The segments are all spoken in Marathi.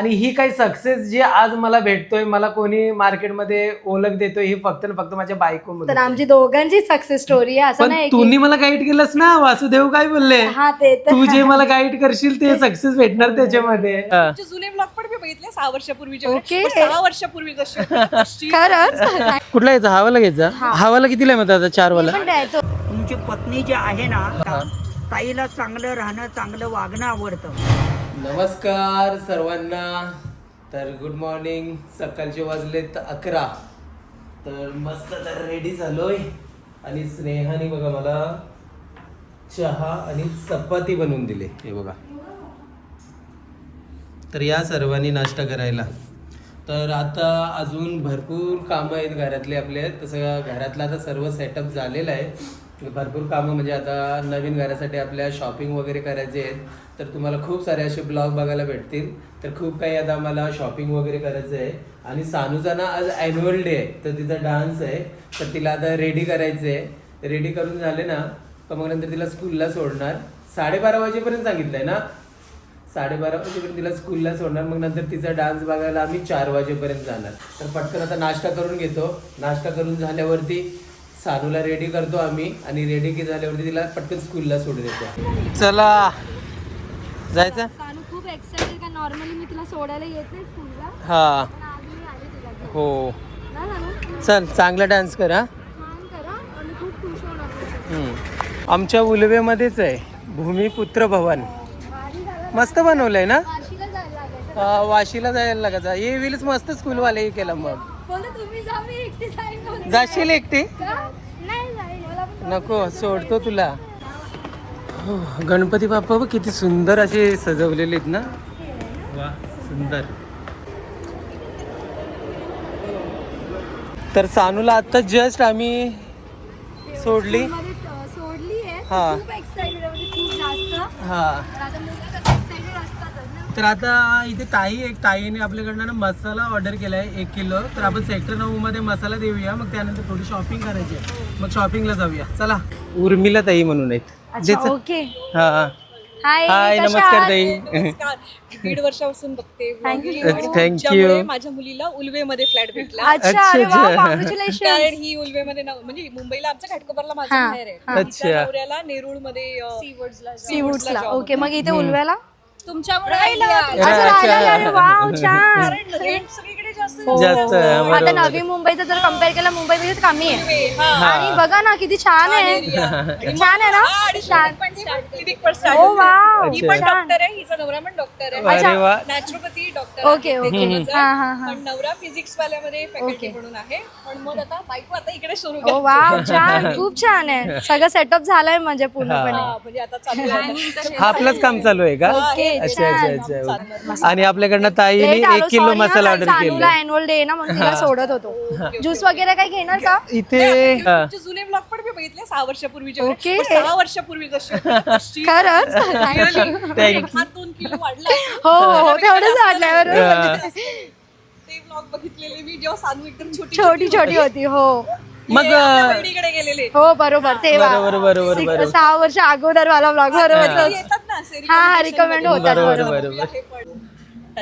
आणि ही काही सक्सेस जी आज मला भेटतोय मला कोणी मार्केटमध्ये ओळख देतोय ही फक्त आणि फक्त माझ्या बायको तर आमची दोघांची सक्सेस स्टोरी आहे असं पण नाही तुम्ही की मला गाईड केलंस ना वासुदेव काय बोलले? हा ते तर तू जे मला गाईड करशील ते सक्सेस भेटणार त्याच्यामध्ये. हा. तुमचे जुने ब्लॉग पण मी बघितले सहा वर्षापूर्वीचे Okay. पण सहा वर्षापूर्वी होते तशी खरंच कुठला घ्यायचा हवाला घ्यायचा? हवाला कितीला आहे मग आता चार वाला पण द्यायचो. तुमची पत्नी जी आहे ना ताईला चांगलं राहणं चांगलं वागणं आवडतं. नमस्कार सर्वांना. तर गुड मॉर्निंग सकाळचे वाजलेत अकरा. तर मस्त तर रेडी झालोय. आणि स्नेहाने बघा मला चहा आणि चपाती बनवून दिले. हे बघा. तर या सर्वांनी नाश्ता करायला. तर आता अजून भरपूर कामं आहेत घरातले आपले. तसं घरातलं आता सर्व सेटअप झालेलं आहे. भरपूर कामं म्हणजे आता नवीन घरासाठी आपल्या शॉपिंग वगैरे करायचे आहेत तर तुम्हाला खूप सारे असे ब्लॉग बघायला भेटतील. तर खूप काही आता मला शॉपिंग वगैरे करायचं आहे. आणि सानूचा ना आज ॲन्युअल डे आहे तर तिचा डान्स आहे. तर तिला आता रेडी करायचं आहे रेडी करून झाले ना तर मग नंतर तिला स्कूलला सोडणार. साडेबारा वाजेपर्यंत सांगितलं आहे ना? साडेबारा वाजेपर्यंत तिला स्कूलला सोडणार. मग नंतर तिचा डान्स बघायला आम्ही चार वाजेपर्यंत जाणार. तर पटकन आता नाश्ता करून घेतो. नाश्ता करून झाल्यावरती सानूला रेडी करतो आम्ही आणि रेडी की झाल्यावरती तिला पटकन स्कूलला सोडून देतो चला. जायचं? सानू खूप एक्साइटेड का? नॉर्मली मी तुला सोडायला येत नाही स्कूलला हा. हो. चल चांगला डान्स कर हा. छान करा. आणि खूप खुश होणार हम्म. आमच्या उलवेमध्येच आहे. भूमिपुत्र भवन. मस्त बनवलंय ना? वाशीला जायला लागायचा ये विलच मस्त स्कूलवाले केलं मग. जाशील एकटी? नको सोडतो तुला. हो, गणपती बाप्पा बघ किती सुंदर असे सजवलेले आहेत ना? वा सुंदर. तर सानूला आता जस्ट आम्ही सोडली. सोडली आहे. हा. खूप एक्साइटेड म्हणजे हा तर आता मुलं कसं एक्साइटेड असतातच ना तर आता इथे ताई एक ताईने आपल्याकडनं ना मसाला ऑर्डर केलाय एक किलो. तर आपण सेक्टर नऊ मध्ये मसाला देऊया. मग त्यानंतर थोडी शॉपिंग करायची आहे. मग शॉपिंगला जाऊया. चला. उर्मिला ताई म्हणून आहेत. अच्छा ज्याचं- ओके. हा हाय हाय कशा नमस्कार आहात? ताई. नमस्कार. दीड वर्षापासून बघते. Thank you. vlogging आणि Thank you. तुमच्यामुळे माझ्या मुलीला उलवेमध्ये फ्लॅट भेटला. अच्छा अच्छा, अरे वा अच्छा. कॉंग्रॅच्युलेशन कारण ही उलवेमध्ये नव- म्हणजे मुंबईला आमच्या घाटकोपरला माझं हा, बाहेर आहे. हा. तिच्या अच्छा. नवऱ्याला नेरूळमध्ये सीवूड्सला ओके मग इथे उलव्याला? तुमच्यामुळे. राहिला. अरे छान. रेंट सगळीकडे जास्त हो. जास्त. आहे, आता बरोबर. नवी मुंबईचं जर कंपेअर केलं मुंबई मध्ये कमी आहे. हा. आणि बघा ना किती छान आहे. छान आहे ना? छान. ही पण छान डॉक्टर आहे हिचा नवरा पण डॉक्टर आहे. अरे वा. Naturopathy doctor okay, okay. हा, हा, हा. पण नवरा फिजिक्स वाल्यामध्ये फॅकल्टी. म्हणून आहे. पण मग आता बायको आता इकडे सुरू ओ छान. खूप छान आहे. सगळं सेटअप झालंय म्हणजे पूर्णपणे. हा, म्हणजे आता चालू आहे हा आपलंच काम चालू आहे का? ओके अच्छा अच्छा आणि आपल्याकडनं ताईने एक किलो हा, मसाला काल ऑर्डर सानूला केला अॅन्युअल डे ना म्हणून तिला सोडत होतो. ज्यूस वगैरे काही घेणार का? इथे. तुमचे जुने ब्लॉग पण मी बघितले सहा वर्षापूर्वीचे. ओके. पण सहा वर्षापूर्वी होते तशी खरंच. हा दोन किलो वाढला. हो हो तेवढंच वाटलं बरोबर ते ब्लॉग बघितलेले मी जेव्हा सानू एकदम छोटी छोटी छोटी होती हो. मग हे आपल्या बहिणीकडे गेलेले. हो बरोबर तेव्हा. बरोबर बरोबर सिक- बरोबर. सहा वर्ष अगोदर वाला ब्लॉग बरोबर. तोच. येतात ना असे हा हा रिकमेंड होतात बरोबर बरोबर. बरोबर. हे पण.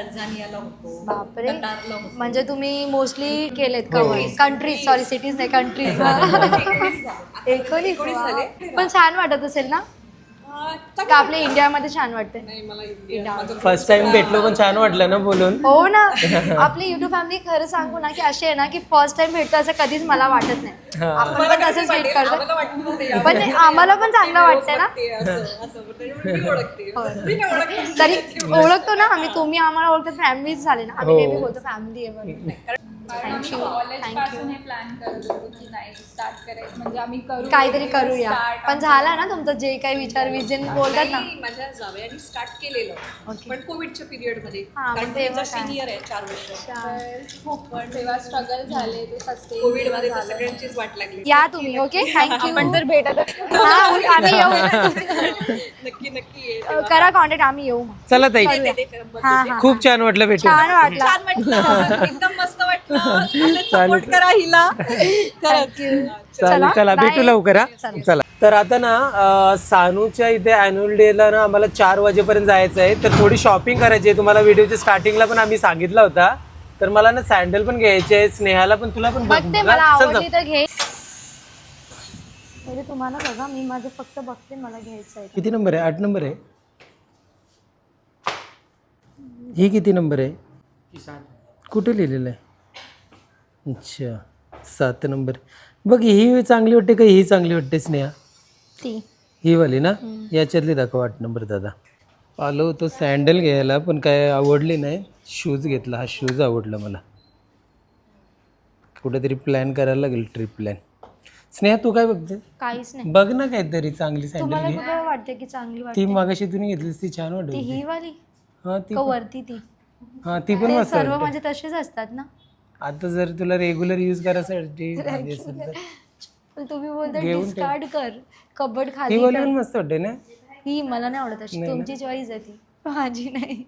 होतो बापरे. कतारला होतो. म्हणजे तुम्ही मोस्टली केलेत कव्हर कंट्रीज सॉरी सिटीज नाही कंट्रीज एकोणीस झाले. पण छान वाटत असेल ना? हा, का आपल्या इंडियामध्ये छान वाटते नाही मला इंडिया माझं फर्स्ट टाइम भेटलो पण छान वाटलं ना बोलून? हो ना. आपली युट्यूब फॅमिली खरं सांगू ना की अशी आहे ना की फर्स्ट टाइम भेटतो असं कधीच मला वाटत नाही. हा. आपण पण वेट आम्हाला करतो पण ते आम्हाला पण चांगलं वाटतंय ना. ते असं असं पण त्याच्यामुळे मी ओळखते. मी नाही ओळखत. तरी ओळखतो ना आम्ही तुम्ही आम्हाला ओळखतो फॅमिलीच झाले ना. आम्ही हो. नेहमी बोलतो फॅमिली आहे कॉलेजपासून हे प्लॅन करत होतो की नाही स्टार्ट करायचं. म्हणजे आम्ही करू काहीतरी करूया Start. पण झाला ना तुमचं जे काही विचार विजन बोलतात ना. नाही, माझ्या जावयाने स्टार्ट केलेलं. Okay. पण कोविडच्या पिरियडमध्ये. हा, कारण तिचा तेव्हा काय? सिनियर आहे चार वर्ष. तर खूप. पण तेव्हा स्ट्रगल झाले ते कोविडमध्ये तर सगळ्यांचीच वाट लागली. या तुम्ही ओके थँक्यू आपण जर भेटत हा आम्ही येऊ. नक्की नक्की ये. करा कॉन्टॅक्ट आम्ही येऊ मग. चला ताई. करूया. हा हा खूप छान वाटलं भेटून. छान वाटलं. छान वाटलं. एकदम मस्त वाटलं. चालेल. करा हिला. खरंच थँक्यू चालेल चला. भेटू लवकर. हा चला. तर आता ना सानूच्या इथे ॲन्युअल डेला ना आम्हाला चार वाजेपर्यंत जायचं आहे. तर थोडी शॉपिंग करायची आहे. तुम्हाला व्हिडिओच्या स्टार्टिंगला पण आम्ही सांगितला होता. तर मला ना सँडल पण घ्यायचे आहे स्नेहाला पण तुला पण बघ- बघते बघा. मला चल आवडली जाऊ. तर घे. तुम्हाला बघा मी माझं फक्त बघते मला घ्यायचं आहे. किती नंबर आहे? आठ नंबर आहे. ही किती नंबर आहे? कुठे लिहिलेलं आहे? अच्छा सात नंबर. बघ ही चांगली वाटते का? ही चांगली वाटते स्नेहा? ती. ही वाली ना? याच्यातली दाखव आठ नंबर दादा. आलो होतो सँडल घ्यायला पण काय आवडली नाही. शूज घेतला. हा शूज आवडला मला. कुठेतरी प्लॅन करायला लागेल ट्रिप प्लॅन. स्नेहा तू काय बघते काहीच नाही. बघ ना काहीतरी चांगली सँडल तुम्हाला घे. कुठे वाटते की चांगली वाटते ती मागाशी तुम्ही घेतलीस ती छान वाटत ती होती ही वाली? हा ती का वरती ती? हा ती पण ते मस्त सर्व वाटते. माझे तसेच असतात ना? आता जर तुला रेग्युलर यूज करायसाठी हवी असेल तर पण तुम्ही बोलता घेऊन ठेव. डिस्कार्ड कर. कबड ही खाली कर. मस्त वाटते ना? ही मला नाही आवडत अशी. नाही ना? तुमची चॉईस आहे ती. माझी नाही.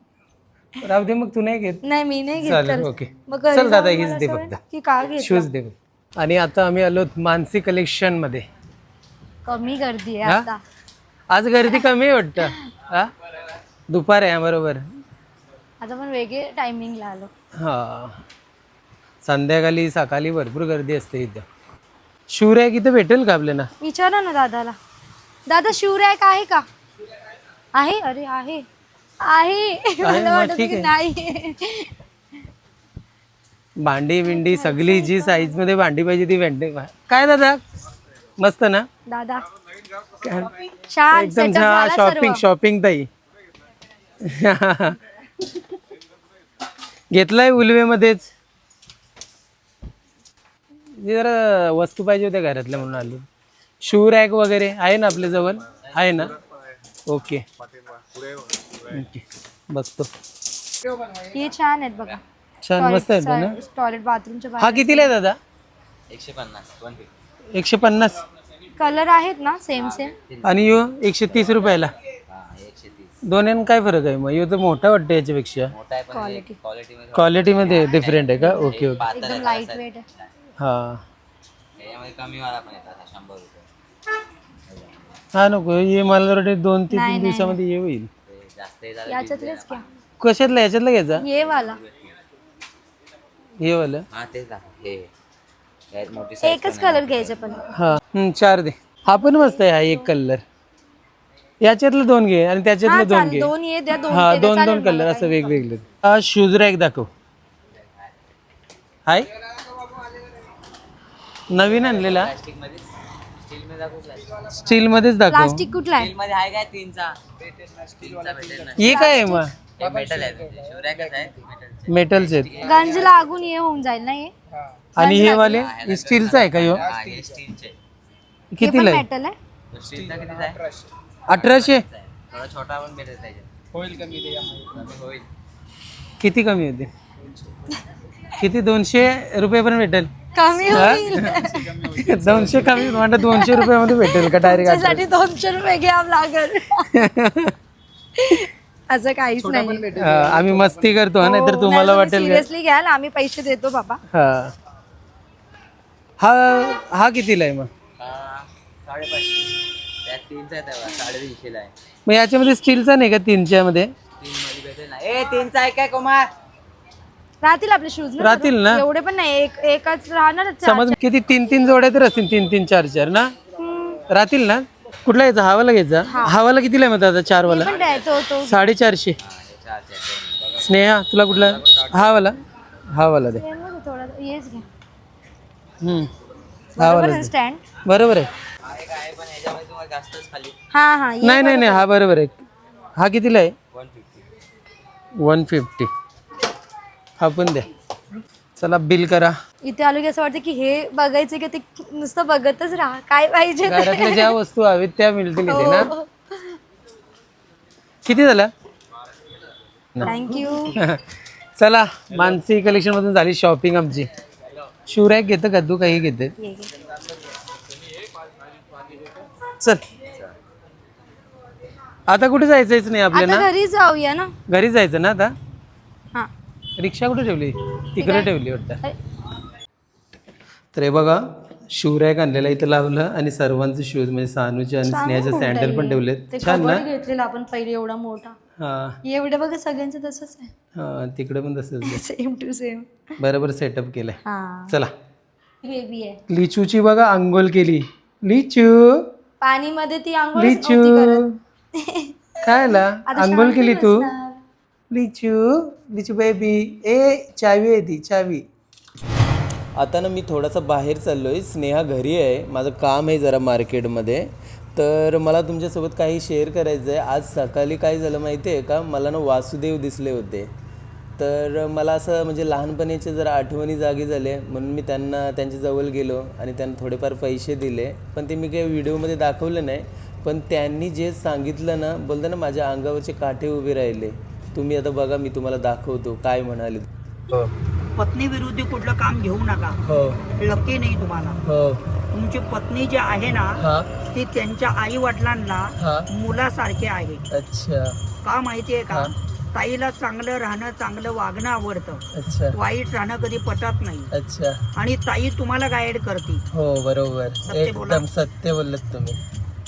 राहू दे मग तू नाही घेत? नाही मी नाही घेत. चालेल तर. ओके मग घरी चल दादा हीच मला दे असं फक्त. वाटेल की का घेत? शूज दे. आणि आता आम्ही आलो मानसी कलेक्शनमध्ये. कमी गर्दी आहे हा? आता. आज गर्दी कमी आहे वाटतं. हा? दुपार आहे बरोबर. आता पण वेगळे टायमिंगला आलो. हा. संध्याकाळी सकाळी भरपूर गर्दी असते इथं. शिवराय इथं भेटेल का आपल्याला? विचारा ना दादाला. दादा शिवरायक आहे का? आहे? अरे आहे. आहे. मला मग वाटत ठीक की आहे. नाही. भांडी बिंडी सगळी जी साईजमध्ये भांडी पाहिजे ती भेटते. काय दादा? मस्त ना? दादा. काय? छान एकदम setup छान झाला शॉपिंग सर्व. शॉपिंग ताई. घेतलाय उलवेमध्येच. जे जरा वस्तू पाहिजे होत्या घरातल्या म्हणून आलो. शू रॅक वगैरे आहे ना आपल्या जवळ? आहे ना? ओके. ओके. बघतो. हे छान आहेत बघा. छान मस्त आहे ना. टॉयलेट बाथरूमच्या हा कितीला आहे दादा? एकशे पन्नास कलर आहेत ना सेम सेम आणि यो एकशे तीस रुपयाला. दोन्ही काय फरक आहे मग? यो तर मोठा वाटतं याच्यापेक्षा. क्वालिटी क्वालिटीमध्ये डिफरंट आहे का? Okay okay. एकदम लाइट वेट आहे. हा. हा नको हे मला वाटते दोन ते नाही, तीन नाही. दिवसामध्ये हे होईल. याच्यातलेच घ्या. कशातला याच्यातला घ्यायचा? ये वाला. हे वालं? एकच कलर घ्यायचे पण. हा हम्म, चार दे. हा पण मस्त आहे हा एक कलर याच्यातलं दोन घे आणि हा त्याच्यातलं दोन चालेल घे. दोन ये द्या दोन हा ते द्या, दोन चालेल दोन कलर असं वेगवेगळे. हा शूज रॅक दाखव. हाय. नवीन आणलेला? स्टील मध्येच दाखव प्लास्टिक. कुठला आहे? हे काय आहे मग? मेटलचे आहेत. गंज लागून ये होऊन जाईल ना हे? आणि हे वाले? हे स्टीलचं आहे का ह्यो हे पण आहे? मेटल आहे? अठराशे. किती कमी होते? किती? दोनशे रुपये पण भेटेल. कमी होईल. दोनशे कमी म्हणतात दोनशे रुपयामध्ये भेटेल का डायरेक्ट त्यासाठी दोनशे रुपये घ्यावं लागेल. असं काहीच नाही. आम्ही मस्ती करतो नाही तर तुम्हाला वाटेल का? सिरियसली घ्याल आम्ही पैसे देतो बाबा. हा. हा हा कितीला आहे मग? मग याच्यामध्ये स्टीलचा नाही का तीनच्या मध्ये? राहतील आपले शूज ना राहतील ना? एवढे पण नाही एक एकच राहणारच समज किती तीन तीन जोड्या तर असतील तीन तीन चार चार ना? राहतील ना? कुठला घ्यायचा? हवाला घ्यायचा? हवाला कितीला आहे मग दादा? चार वाला पण द्याय तो तो. साडेचारशे. स्नेहा तुला कुठला? हा वाला हा वाला दे. येणार थोडा येस घ्या हम्म. हा वाला दे. स्टँड? बरोबर आहे. हा हा. नाही नाही नाही हा बरोबर आहे. हा कितीला आहे? One fifty. हा पण द्या चला बिल करा. इथे आलो की असं वाटतं की हे बघायचं की ते नुसतं बघतच राहा. काय पाहिजे ते. घरातल्या ज्या वस्तू हवेत त्या मिळतील इथे ना? हो. किती झाला? थँक्यू चला मानसी कलेक्शन मधून झाली शॉपिंग आमची. शिवराय घेतं का? तू काही घेते? चल. आता कुठे जायचंच नाही आपल्याला? घरी जाऊया ना. घरी जायचं ना आता? रिक्षा कुठे ठेवली? तिकडे ठेवली वाटतं. अरे, तर हे बघा शिवराय आणलेला इथं लावलं आणि सर्वांचे शूज म्हणजे सानूचे आणि स्नेहाचे सँडल पण ठेवलेत. छान ना? घेतलेला आपण पहिले एवढा मोठा. हा. एवढं बघा सगळ्यांचं तसंच आहे. हा तिकडे पण तसंच आहे. सेम टू सेम बरोबर सेटअप केलंय. हा. चला. हेवी आहे. लिचूची बघा आंघोळ केली. लिचू. पाणीमध्ये ती आंघोळ लिचू. काय आला आंघोळ केली तू? लिचू लिचू बेबी ए चावी आहे ती चावी. आता ना मी थोडासा बाहेर चाललो आहे स्नेहा घरी आहे. माझं काम आहे जरा मार्केटमध्ये. तर मला तुमच्यासोबत काही शेअर करायचं आहे आज सकाळी काय झालं माहिती आहे का? मला ना वासुदेव दिसले होते. तर मला असं म्हणजे लहानपणीच्या जरा आठवणी जागी झाले. म्हणून मी त्यांना त्यांच्याजवळ गेलो आणि त्यांना थोडेफार पैसे दिले. पण ते मी काही व्हिडिओमध्ये दाखवलं नाही. पण त्यांनी जे सांगितलं ना बोलतं ना माझ्या अंगावरचे काठे उभे राहिले. तुम्ही आता बघा मी तुम्हाला दाखवतो काय म्हणाले. हो. पत्नी विरुद्ध कुठलं काम घेऊ नका. हो. लकी नाही तुम्हाला. हो. तुमची पत्नी जी आहे ना हा. ती त्यांच्या आई वडिलांना मुलासारखे आहे. अच्छा. का माहितीये का? हा. ताईला चांगलं राहणं चांगलं वागणं आवडतं. अच्छा. वाईट राहणं कधी पटत नाही. अच्छा. आणि ताई तुम्हाला गाईड करते. हो बरोबर. सत्य बोला. एकदम सत्य बोलत तुम्ही.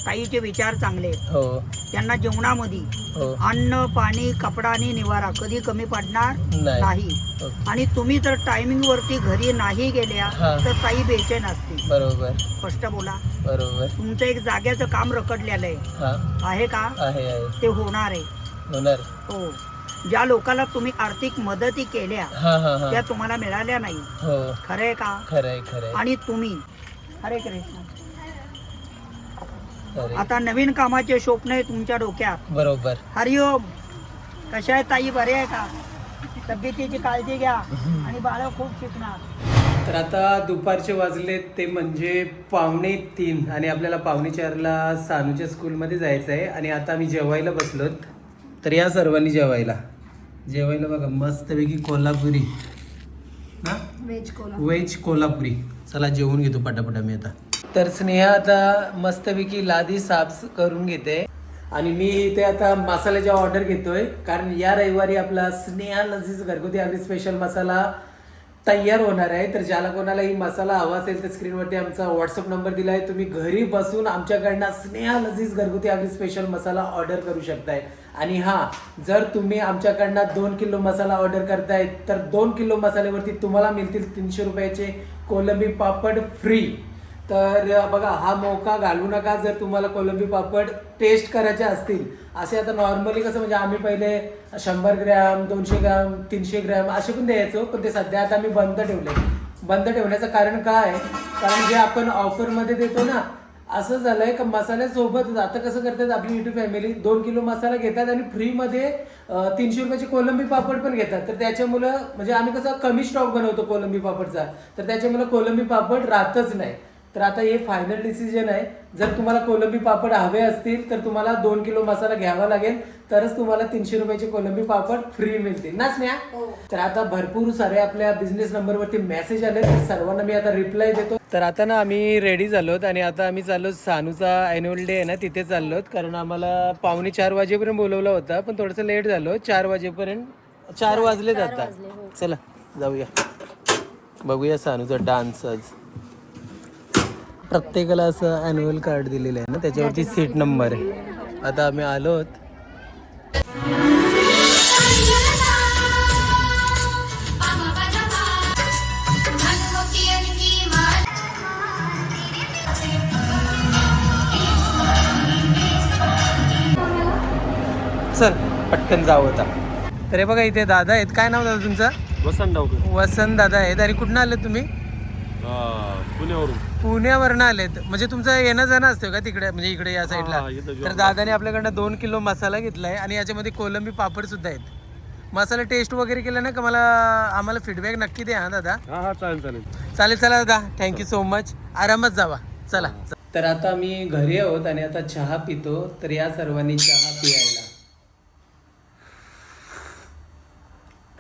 ताईचे विचार चांगले आहेत. हो. त्यांना जेवणामध्ये हो. अन्न पाणी कपडा आणि निवारा कधी कमी पडणार नाही. नाही. ओके. आणि तुम्ही जर टायमिंग वरती घरी नाही गेल्या हा. तर ताई बेचैन असते बरोबर. स्पष्ट बोला. बरोबर. तुमचं एक जाग्याचं काम रखडलेलं आहे. हा. आहे का? आहे आहे. ते होणार आहे. होणार. हो. ज्या लोकांना तुम्ही आर्थिक मदती केल्या हा हा हा. त्या तुम्हाला मिळाल्या नाही. हो. खरंय का? खरंय खरंय आणि तुम्ही हरे कृष्ण. आता नवीन कामाचे स्वप्न आहे तुमच्या डोक्यात. बरोबर. हरिओम. कशा आहे ताई? बरे आहे का? तब्येतीची काळजी घ्या आणि बाळ खूप शिकणार. तर आता दुपारचे वाजले ते म्हणजे पावणे तीन आणि आपल्याला पावणे चारला सानूच्या स्कूलमध्ये जायचं आहे आणि आता आम्ही जेवायला बसलोत. तर या सर्वांनी जेवायला. जेवायला बघा मस्तपैकी कोल्हापुरी. Cola veg Kolhapuri. चला जेवून घेतो पटापटा मी आता. तर स्नेहा आता मस्तपैकी लादी साफ करून घेते. आणि मी इथे आता मसाल्याच्या ऑर्डर घेतोय. कारण या रविवारी आपला स्नेहा लजीज घरगुती अगदी स्पेशल मसाला तयार होणार आहे. तर ज्याला कोणालाही मसाला हवा असेल तर स्क्रीनवरती आमचा व्हॉट्सअप नंबर दिला आहे तुम्ही घरी बसून आमच्याकडनं स्नेहा लजीज घरगुती अगदी स्पेशल मसाला ऑर्डर करू शकताय. आणि हा जर तुम्ही आमच्याकडनं दोन किलो मसाला ऑर्डर करताय तर दोन किलो मसाल्यावरती तुम्हाला मिळतील तीनशे रुपयाचे कोलंबी पापड फ्री तर बघा हा मौका घालू नका जर तुम्हाला कोलंबी पापड टेस्ट करायचे असतील. असे आता नॉर्मली कसं म्हणजे आम्ही पहिले शंभर ग्रॅम दोनशे ग्रॅम तीनशे ग्रॅम असे पण द्यायचो पण ते सध्या आता आम्ही बंद ठेवले. बंद ठेवण्याचं कारण काय? आहे कारण जे आपण ऑफरमध्ये देतो ना असं झालं आहे का मसाल्यासोबतच आता कसं करतात आपली युट्यूब फॅमिली दोन किलो मसाला घेतात आणि फ्रीमध्ये तीनशे रुपयाची कोलंबी पापड पण घेतात. तर त्याच्यामुळं म्हणजे आम्ही कसं कमी स्टॉक बनवतो कोलंबी पापडचा. तर त्याच्यामुळं कोलंबी पापड राहतच नाही. तर आता हे फायनल डिसिजन आहे. जर तुम्हाला कोलंबी पापड हवे असतील तर तुम्हाला दोन किलो मसाला घ्यावा लागेल. तरच तुम्हाला तीनशे रुपयाचे कोलंबी पापड फ्री मिळतील. ना स्नेहा? तर आता भरपूर सारे आपल्या बिझनेस नंबरवरती मेसेज आले तर सर्वांना मी आता रिप्लाय देतो. तर आता ना आम्ही रेडी झालोत आणि आता आम्ही चाललो सानूचा अॅन्युअल डे आहे ना तिथे चाललोत. कारण आम्हाला पावणे चार वाजेपर्यंत बोलवला होता पण थोडंसं लेट झालो. चार वाजेपर्यंत चार वाजलेत आता. चला जाऊया. बघूया सानूचा डान्स आज. प्रत्येकाला असं अॅन्युअल कार्ड दिलेलं आहे ना त्याच्यावरती सीट नंबर आहे. आता आम्ही आलोत चल पटकन जाऊ आता. तर हे बघा इथे दादा आहेत. काय नाव दादा तुमचं? वसंत वसंत दादा आहेत. आणि कुठनं आले तुम्ही? पुण्यावरून. पुण्यावरनं आलेत. म्हणजे तुमचं येणं जाणं असतं का तिकडे? म्हणजे इकडे या साईडला? हा, इथं job तर दादाने आपल्याकडनं दोन किलो मसाला घेतलाय आणि याच्यामध्ये कोलंबी पापड सुद्धा आहेत. मसाला टेस्ट वगैरे केलं ना का मला आम्हाला फीडबॅक नक्की द्या हा दादा? हा हा चालेल चालेल. चालेल चला दादा. थँक्यू सो मच आरामात जावा. चला. तर आता आम्ही घरी आहोत आणि आता चहा पितो तर या सर्वांनी चहा पियायला.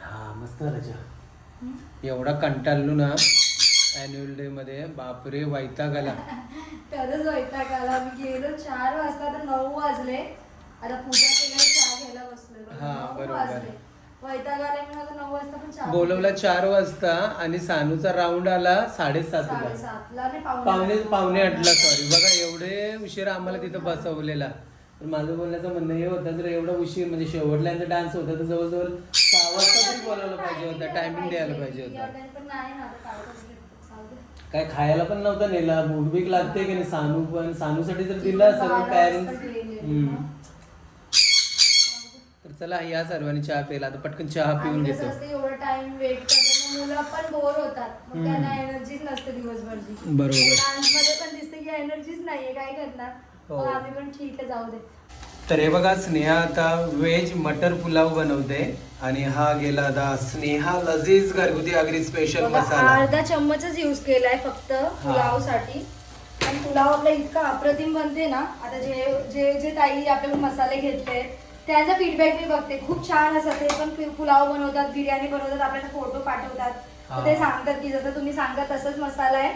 हा मस्त चहा एवढा कंटाळलो ना. अॅन्युअल डे मध्ये बापरे वैताग आला तरच वैताग आला मी गेलो चार वाजता तर नऊ वाजले. आता पूजा केल्यावर चहा घ्यायला हा नऊ बरोबर. वाजले. वैताग आलाय म्हणून आता नऊ वाजता पण चहा बोलवला चार वाजता आणि सानूचा राऊंड आला साडेसातला. साडेसातला आणि पावणे पावणे आठला. सॉरी बघा एवढे उशीर आम्हाला तिथं बसवलेला. पण माझं बोलण्याचं म्हणणं हे होतं जर एवढा उशीर म्हणजे शेवटला डान्स होता तर जवळजवळ सहा वाजता तरी बोलावलं पाहिजे होता टायमिंग द्यायला पाहिजे होता. पण नाही ना आता काय करायचं? चालू दे. काय खायला पण नव्हता नेला. भूक लागते की नाही? सानू पण सानूसाठी जर दिला सर्व पॅरेंट्स तर चला या सर्वांनी चहा प्यायला. आता पटकन चहा पिऊन आणि घेतो. कसं असतं एवढं टाइम वेट करतात मग मुलं पण बोर होतात. मग त्यांना एनर्जीच नसते दिवसभरची बरोबर. डान्समध्ये पण दिसते की एनर्जीच नाहीये काय करणार? हो. मग आम्ही पण ठीक आहे जाऊ दे. तर हे बघा स्नेहा आता व्हेज मटर पुलाव बनवते. आणि हा गेला आता स्नेहा लजीज घरगुती आगरी स्पेशल मसाला. अर्धा चम्मचच यूज केलाय फक्त पुलावसाठी. आणि पुलाव आपला इतका अप्रतिम बनते ना आता जे जे जे ताई आपल्याकडून मसाले घेतले त्यांचा फीडबॅक मी बघते. खूप छान असं ते पण पुलाव बनवतात बिर्याणी बनवतात आपल्याला फोटो पाठवतात. ते सांगतात की जसं तुम्ही सांगता तसंच मसाला आहे.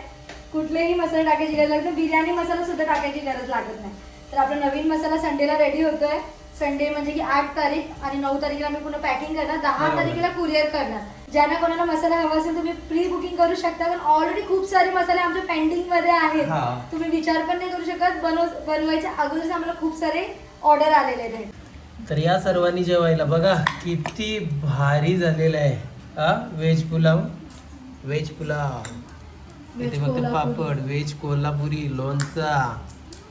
कुठलेही मसाले टाकायची गरज लागत बिर्याणी मसाला सुद्धा टाकायची गरज लागत नाही. तर आपला नवीन मसाला संडेला रेडी होतोय. संडे म्हणजे की आठ तारीख आणि नऊ तारखेला मी पुन्हा पॅकिंग करणार. दहा. तारखेला कुरिअर करणार. ज्यांना कोणाला मसाला हवा असेल तुम्ही प्री बुकिंग करू शकता कारण ऑलरेडी खूप सारे मसाले आमच्या पेंडिंगमध्ये आहेत. तुम्ही विचार पण नाही करू शकत. बनव बनवायच्या अगोदरच आम्हाला खूप सारे ऑर्डर आलेले आहेत. तर या सर्वांनी जेवायला बघा किती भारी झालेलं आहे. हा? व्हेज पुलाव? व्हेज पुलाव. इथे फक्त. पापड. व्हेज कोल्हापुरी लोणचा.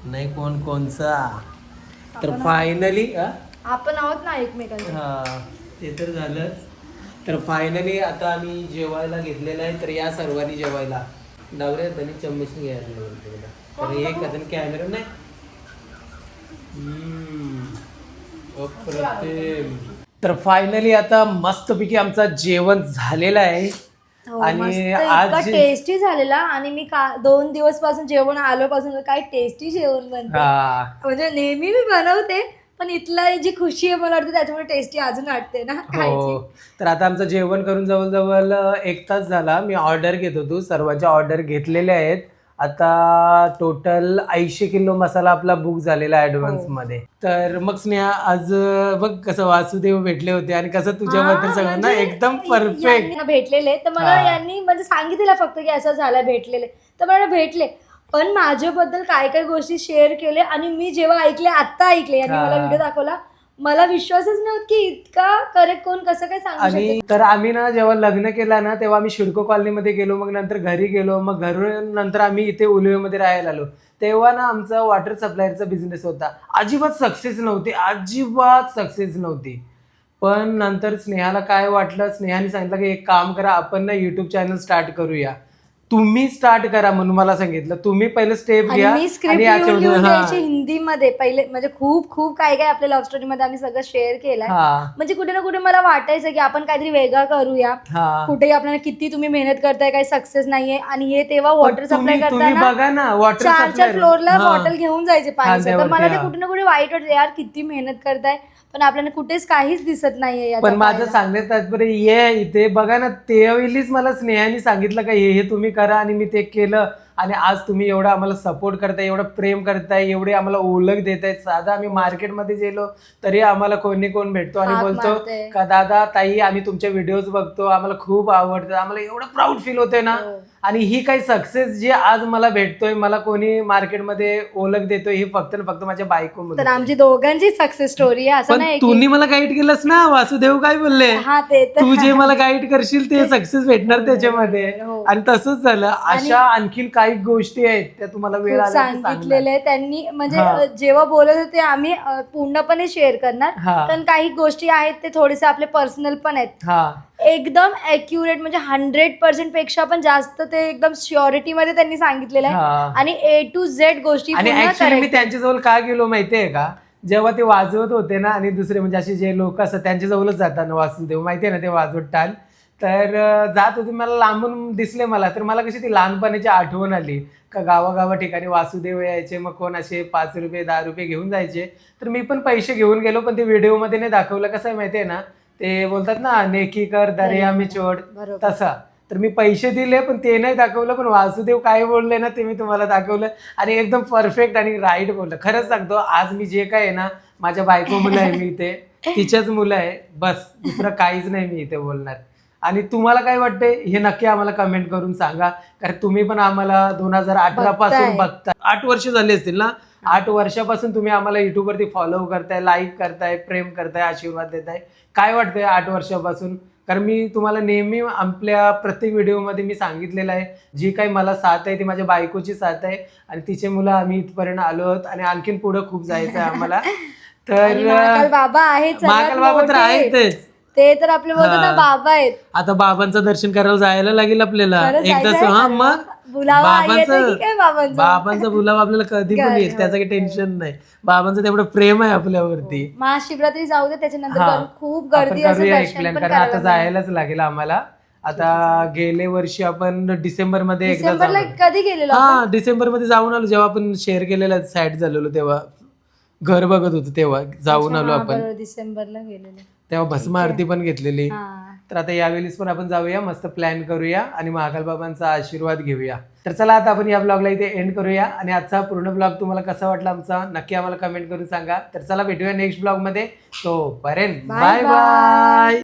नाही कोण कोणचा? तर फायनली आपण आहोत ना एकमेकांना हा ते तर झालंच. तर फायनली आता आम्ही जेवायला घेतलेलं आहे तर या सर्वांनी जेवायला. डावरे त्यांनी चम्मच घ्यायला. तर एक अजून कॅमेरा नाही. हम्म. अप्रतिम. तर फायनली आता मस्तपैकी आमचा जेवण झालेलं आहे. हो, आणि इतका आज जे- टेस्टी झालेला. आणि मी का दोन दिवसपासून जेवण आलो पासून काय टेस्टी जेवण बनते. हा. म्हणजे नेहमी मी बनवते पण इथला जी खुशी आहे मला वाटतं त्याच्यामुळे टेस्टी अजून वाटते ना हो. तर आता आमचं जेवण करून जवळजवळ एक तास झाला. मी ऑर्डर घेत होतो. सर्वांच्या ऑर्डर घेतलेल्या आहेत. आता टोटल ऐंशी किलो मसाला आपला बुक झालेला ऍडव्हान्स हो. मध्ये. तर मग स्नेहा आज बघ कसं वासुदेव भेटले होते आणि कसं तुझ्याबद्दल सगळं ना म्हणजे एकदम परफेक्ट भेटलेले. तर मला. यांनी म्हणजे सांगितलेलं फक्त की असं झालं भेटलेले. तर मला भेटले. पण माझ्याबद्दल काय काय गोष्टी शेअर केले आणि मी जेव्हा ऐकले आत्ता ऐकले. यांनी मला. व्हिडिओ दाखवला. मला विश्वासच नव्हता की इतका करेक्ट कोण कसं काय सांगू आणि तर आम्ही ना जेव्हा लग्न केलं ना तेव्हा आम्ही शिडको कॉलनीमध्ये गेलो मग नंतर घरी गेलो मग घरून नंतर आम्ही इथे उलवेमध्ये राहायला आलो. तेव्हा ना आमचा वॉटर सप्लायरचा बिझनेस होता. अजिबात सक्सेस नव्हती अजिबात सक्सेस नव्हती. पण नंतर स्नेहाला काय वाटलं स्नेहाने सांगितलं की एक काम करा आपण ना युट्यूब चॅनल स्टार्ट करूया. तुम्ही स्टार्ट करा म्हणून मला सांगितलं. तुम्ही पहिले स्टेप आणि घ्या मी स्क्रिप्ट आणि लिहून याच्यावर- लिहून हा. द्यायची हिंदीमध्ये. पहिले म्हणजे खूप खूप काय काय आपल्या लव्ह स्टोरी मध्ये आम्ही सगळं शेअर केलंय. हा. म्हणजे कुठे ना कुठे मला वाटायचं की आपण काहीतरी वेगळा करूया. हा. कुठेही आपल्याला किती तुम्ही मेहनत करताय काही सक्सेस नाहीये. आणि हे तेव्हा पण वॉटर सप्लाय तुम्ही तुम्ही करताना बघा ना वॉटर चार चार फ्लोअरला बॉटल घेऊन जायचे पाण्याचं तर खांद्यावरती, मला ते हा. कुठे ना कुठे वाईट वाटतं यार किती मेहनत करताय. पण आपल्याला कुठेच काहीच दिसत नाहीये पण माझं. सांगण्यात तात्पर्य ये इथे बघा ना त्यावेळीच मला स्नेहाने सांगितलं का हे हे तुम्ही करा आणि मी ते केलं आणि आज तुम्ही एवढा आम्हाला सपोर्ट करताय एवढं प्रेम करताय एवढे आम्हाला ओळख देताय साधा आम्ही मार्केटमध्ये गेलो तरी आम्हाला कोणी कोण भेटतो आणि हाक बोलतो मारते. का दादा ताई आम्ही तुमचे व्हिडिओज बघतो आम्हाला खूप आवडतं आम्हाला एवढं प्राऊड फील होतंय ना हो. आणि ही काही सक्सेस जी आज मला भेटतोय मला कोणी मार्केटमध्ये ओळख देतोय ही फक्त ना फक्त माझ्या बायको तर आमची दोघांची सक्सेस स्टोरी आहे असं पण नाही तुम्ही मला गाईड केलंस ना वासुदेव काय बोलले? हा ते जे मला गाईड करशील ते सक्सेस भेटणार त्याच्यामध्ये. हो. आणि तसंच झालं. अशा आणखीन काही गोष्टी आहेत त्या तुम्हाला वेळ सांगितलेले त्यांनी म्हणजे हा. जेव्हा बोलत होते आम्ही पूर्णपणे शेअर करणार. हा. कारण काही गोष्टी आहेत ते थोडेसे आपले पर्सनल पण आहेत. हा. एकदम अॅक्युरेट म्हणजे हंड्रेड पर्सेंटपेक्षा पण जास्त ते एकदम श्युरिटी मध्ये त्यांनी सांगितलेलं आहे. हा. आणि ए टू झेड गोष्टी आणि पूर्ण ऍक्च्युली मी correct. त्यांच्याजवळ का गेलो माहितीये का? जेव्हा ते वाजवत होते ना आणि दुसरे म्हणजे असे जे लोक असतात त्यांच्याजवळच जातात ना वासुदेव माहितीये ना ते वाजवत टाल. तर अं, जात होते मला लांबून दिसले मला. तर मला कशी ती लहानपणाची आठवण आली. का गावागावा ठिकाणी वासुदेव यायचे मग कोण असे पाच रुपये दहा रुपये घेऊन जायचे. तर मी पण पैसे घेऊन गेलो पण ते व्हिडिओमध्ये नाही दाखवलं. कसं आहे माहितीये ना ते बोलतात ना नेकी कर दर्या मी चोड बरोबर. तसा. तर मी पैसे दिले पण ते नाही दाखवलं पण वासुदेव काय बोलले ना ते मी तुम्हाला दाखवलं. आणि एकदम परफेक्ट आणि राईट बोललं. खरंच सांगतो आज मी जे काय आहे ना माझ्या बायको मुलं आहे मी ते तिच्याच मुलं आहे. बस दुसरं काहीच नाही मी इथे बोलणार. आणि तुम्हाला काय वाटतंय? हे नक्की आम्हाला कमेंट करून सांगा. कारण तुम्ही पण आम्हाला दोन हजार अठरा पासून. बघताय. आठ वर्ष झाली असतील ना? आठ वर्षापासून तुम्ही आम्हाला युट्यूब वरती फॉलो करताय लाईक करताय प्रेम करताय आशीर्वाद देताय. काय वाटतंय आठ वर्षापासून? कारण मी तुम्हाला नेहमी आपल्या प्रत्येक व्हिडिओमध्ये मी सांगितलेलं आहे. जी काही मला साथ आहे ती माझ्या बायकोची साथ आहे आणि तिचे मुलं आम्ही इथपर्यंत आलो आहोत आणि आणखीन पुढे खूप जायचं आहे आम्हाला. तर बाबा आहेत सर्वात महाकाल बाबा तर. आहेतच ते तर आपले बोलतो ना हा. बाबा आहेत आता बाबांचं दर्शन करायला जायला लागेल आपल्याला एकदा हा? मग बुलावा येतो की काय बाबांचा? बाबांचा बुलावा आपल्याला कधी पण येईल त्याचं काही टेन्शन नाही बाबांचं तेवढं प्रेम आहे आपल्यावरती महाशिवरात्री जाऊ दे त्याच्यानंतर हा. पण खूप आपण गर्दी असेल करूया एक दर्शन प्लॅन पण कारण आता करायला. जायलाच लागेल आम्हाला आता गेले वर्षी आपण डिसेंबरमध्ये एकदा डिसेंबरला जाऊन- कधी गेलेलो आपण? हा डिसेंबरमध्ये जाऊन आलो जेव्हा आपण शेअर केलेलं साईड झालेलो तेव्हा घर बघत होतो तेव्हा जाऊन आलो हा, आपण बरोबर, डिसेंबरला गेलेलो तेव्हा भस्म आरती पण घेतलेली. तर आता यावेळेस पण आपण जाऊया मस्त प्लॅन करूया आणि महाकाल बाबांचा आशीर्वाद घेऊया. तर चला आता आपण या ब्लॉगला इथे एंड करूया आणि आजचा पूर्ण ब्लॉग तुम्हाला कसा वाटला आमचा नक्की आम्हाला कमेंट करून सांगा. तर चला भेटूया नेक्स्ट ब्लॉगमध्ये. तो पर्यंत बाय. बाय